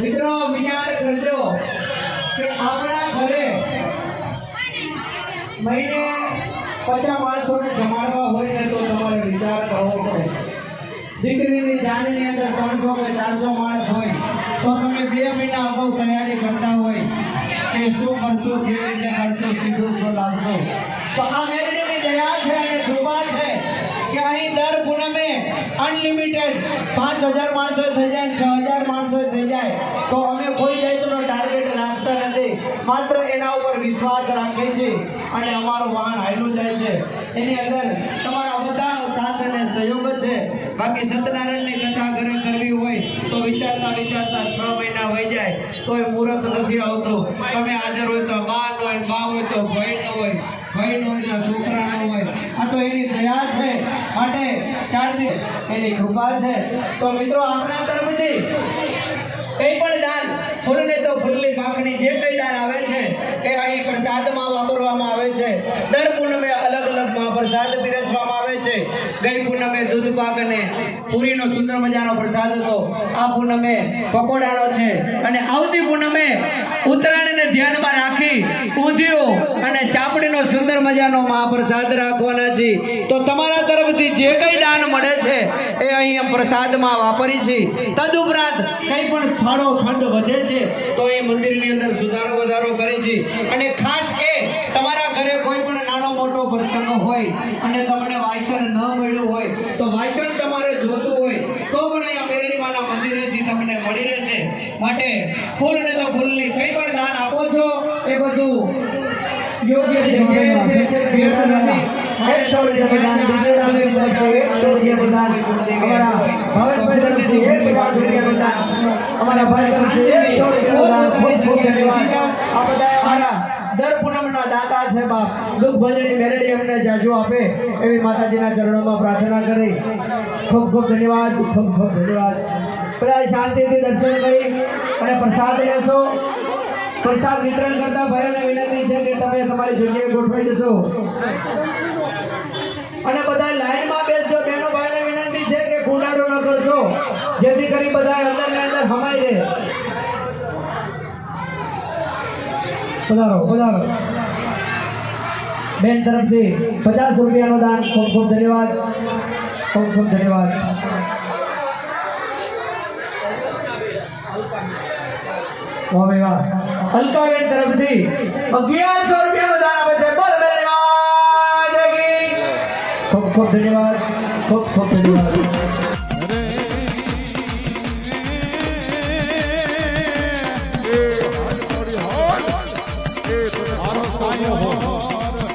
મિત્રો વિચાર કરજો કે આપણા ઘરે મહિને પચાસ માણસોને જમાડવા હોય ને તો તમારે વિચાર કરવો પડે. દીકરીની જાનની અંદર ત્રણસો કે ચારસો માણસ હોય, તો તમે બે મહિના અગાઉ તૈયારી કરતા હોય કે શું કરશો, કેવી રીતે કરશો, સીધું શું લાવશો તો આ મેળવીની દયા છે અને કૃપા છે કે અહીં દર પૂનમે અનલિમિટેડ પાંચ હજાર માણસો થઈ જાય છ હજાર માણસો થઈ જાય તો અમે કોઈ જાતનો ટાર્ગેટ રાખતા નથી માત્ર એના ઉપર વિશ્વાસ રાખે છે અને અમારું વાહન હાલું જાય છે. એની અંદર તમારા બધાનો સાથ અને સહયોગ છે. બાકી સત્યનારાયણની કથા ઘરે કરવી હોય તો વિચારતા વિચારતા છ મહિના હોય જાય. તો એ મુહૂર્ત નથી આવતું. તમે હાજર હોય તો મા હોય, બા હોય તો ભાઈ ન હોય, ભાઈ ન હોય તો છોકરા ન હોય. આ તો એની દયા છે. માટે ચારથી એની કૃપા છે. તો મિત્રો, આપણા તરફથી કંઈ પણ દાન, ફૂલને તો ફૂલની પાંખડી જે કંઈ દાન આવે છે એ અહીં પ્રસાદમાં વાપરવામાં આવે છે દર પૂનમે અલગ પીરસવામાં આવે છે. ગઈ પૂનમે દૂધ પાક અને પૂરીનો સુંદર મજાનો પ્રસાદ હતો. આ પૂનમે પકોડાનો છે. અને આવતી પૂનમે ઉત્તરાયણને ધ્યાનમાં રાખી ઊંધિયું અને ચાપડીનો સુંદર મજાનો મહાપ્રસાદ રાખવાના છે. તો તમારા તરફથી જે કંઈ દાન મળે છે એ અહીંયા પ્રસાદમાં વાપરી છે. તદુપરાંત કંઈ પણ ફાળો ફંડ વધે છે, તો એ મંદિરની અંદર સુધારો વધારો કરે છે. અને ખાસ એ તમારા ઘરે કોઈ પણ નાનો મોટો પ્રસંગ હોય અને તમને વાયસન ન મળ્યું હોય, તો વાયસન તમારે જોતું હોય, તો પણ અહીંયા મેરડીમાના મંદિરેથી તમને મળી રહેશે. માટે ફૂલ ને તો ફૂલની કંઈ પણ દાન આપો છો, એ બધું યોગ્ય જગ્યાએ છે. અમારા ભાઈ તરફથી એકસો રૂપિયાનું દાન. ખૂબ ખૂબ ધન્યવાદ. આ બધા અમારા દર બાપ દુઃખ ભજની મેરેડી અમને જાજુ આપે, એવી માતાજીના ચરણોમાં પ્રાર્થના કરી. ખૂબ ખૂબ ધન્યવાદ, ખૂબ ખૂબ ધન્યવાદ. બધા શાંતિથી દર્શન કરી અને પ્રસાદ લેશો. પ્રસાદ વિતરણ કરતા ભાઈઓને વિનંતી છે કે તમે તમારી જગ્યાએ ગોઠવાઈ જશો. અને બધા લાઈનમાં બેસજો. બહેનો ભાઈને વિનંતી છે કે કુંડાળો ન કરશો. જેથી કરી બધા અંદર ને અંદર હમાઈ રહે. પધારો પધારો. બેન તરફથી પચાસ રૂપિયાનું દાન ખૂબ ખૂબ ધન્યવાદ ખૂબ ખૂબ ધન્યવાદ વાહ ભાઈ વાહ અલકાબેન તરફથી અગિયારસો રૂપિયાનું દાન આપે છે બોલ બેન માતા કી. ખૂબ ખૂબ ધન્યવાદ ખૂબ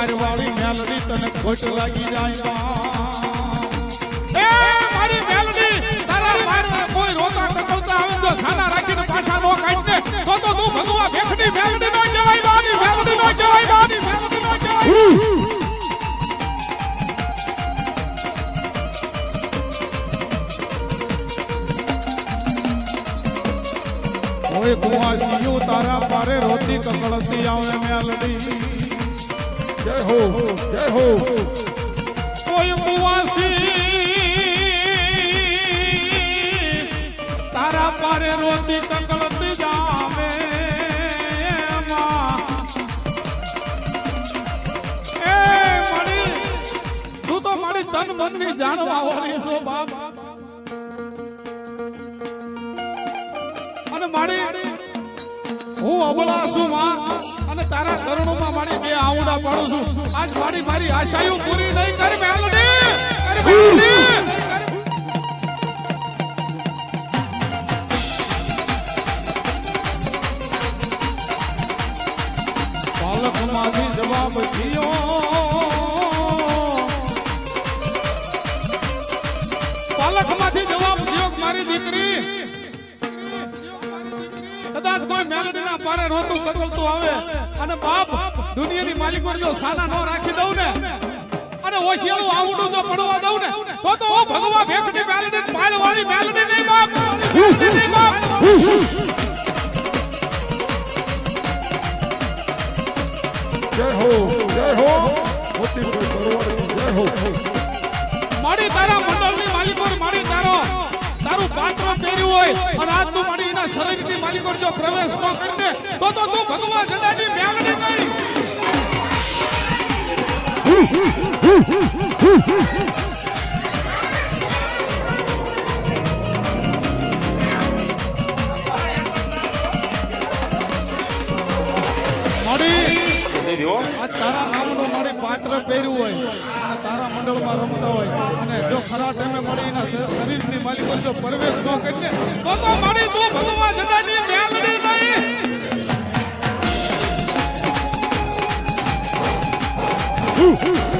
યાદ પારવાળી મેલડી તને ખોટ લાગી જાય બા. એ મારી મેલડી તારા મારવા કોઈ રોતા ટકલતા આવે તો સાના રાખીને પાછા નો કાઢ દે. તો તો તું ભગવા ભેખડી મેલડી નો કહેવાય બાની મેલડી નો કહેવાય બાની મેલડી નો કહેવાય. કોઈ કુવાસીયું તારા પારે રોતી કકળતી આવે મેલડી. જય હો જય હો. કોઈ કુવાસી તારા પારે રોતી કકળતી જાવે એમાં. એ મણી તું તો મારી તન મનની જાણવા વાળી છો, બાપ. અને મારી, હું અબળા છું, માં. અને તારા ચરણોમાં મારી બે આઉડા પાડું છું. આજ મારી મારી આશાઓ પૂરી નહીં કર, મેલડી. બાળકમાંથી જવાબ થયો. બાળકમાંથી જવાબ થયો મારી દીકરી? કદાચ કોઈ મેલડીના પારે રોતું કકલતું આવે અને બાપ દુનિયાની માલિકો જો સાના ન રાખી દઉં ને, અને ઓશિયાળું આવડું જો પડવા દઉં ને, તો તો ભગવા ભેખની મેલડી પાળ વાળી ને હોય. અને આજ તું મારી એના શરીરની માલિકો જો પ્રવેશ ન કરીને તો તો તું ભગવા જડાની મેલડી નહીં. તારા નામનું મારી પાત્ર પહેર્યું હોય. તારા મંડળમાં રમતા હોય. અને જો ખરા ટાઈમે મળી એના શ- શરીરની માલિકો જો પ્રવેશ ન કરીને તો તો મારી તો ભગવા જડાની મેલડી નહીં. હવે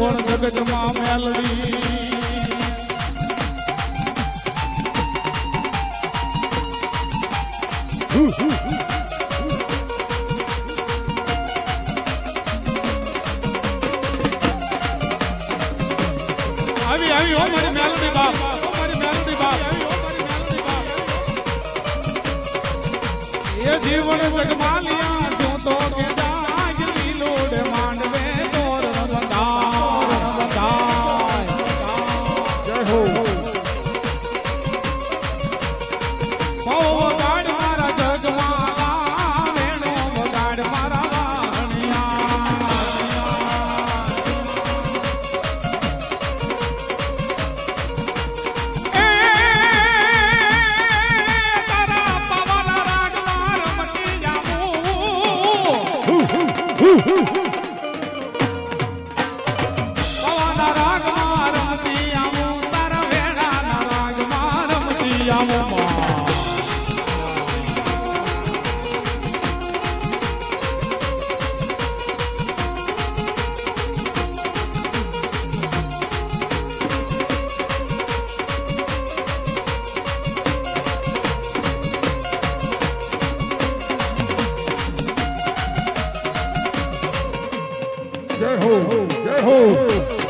કોણ જગતમાં મેલડી આવી આવી, હો મારી મેલડી બાપ. મારી મેલડી બાપ. એ જીવન જગમાલિયા જય હો જય હો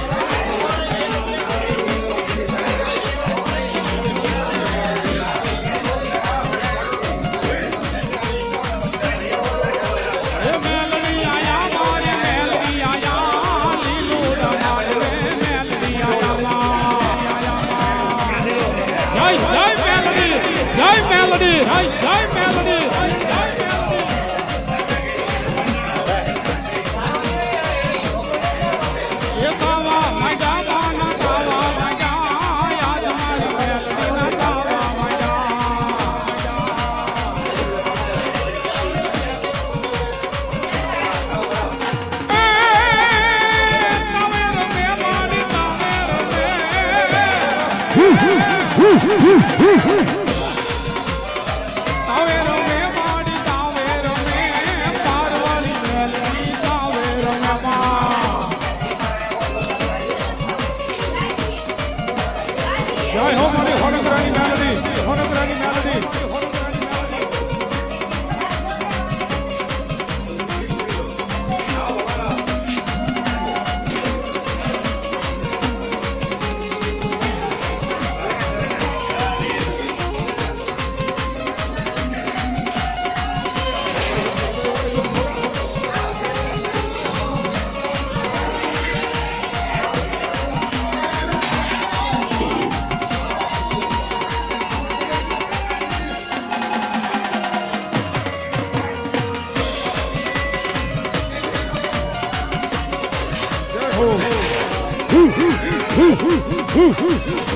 જય મેલડી. જય એ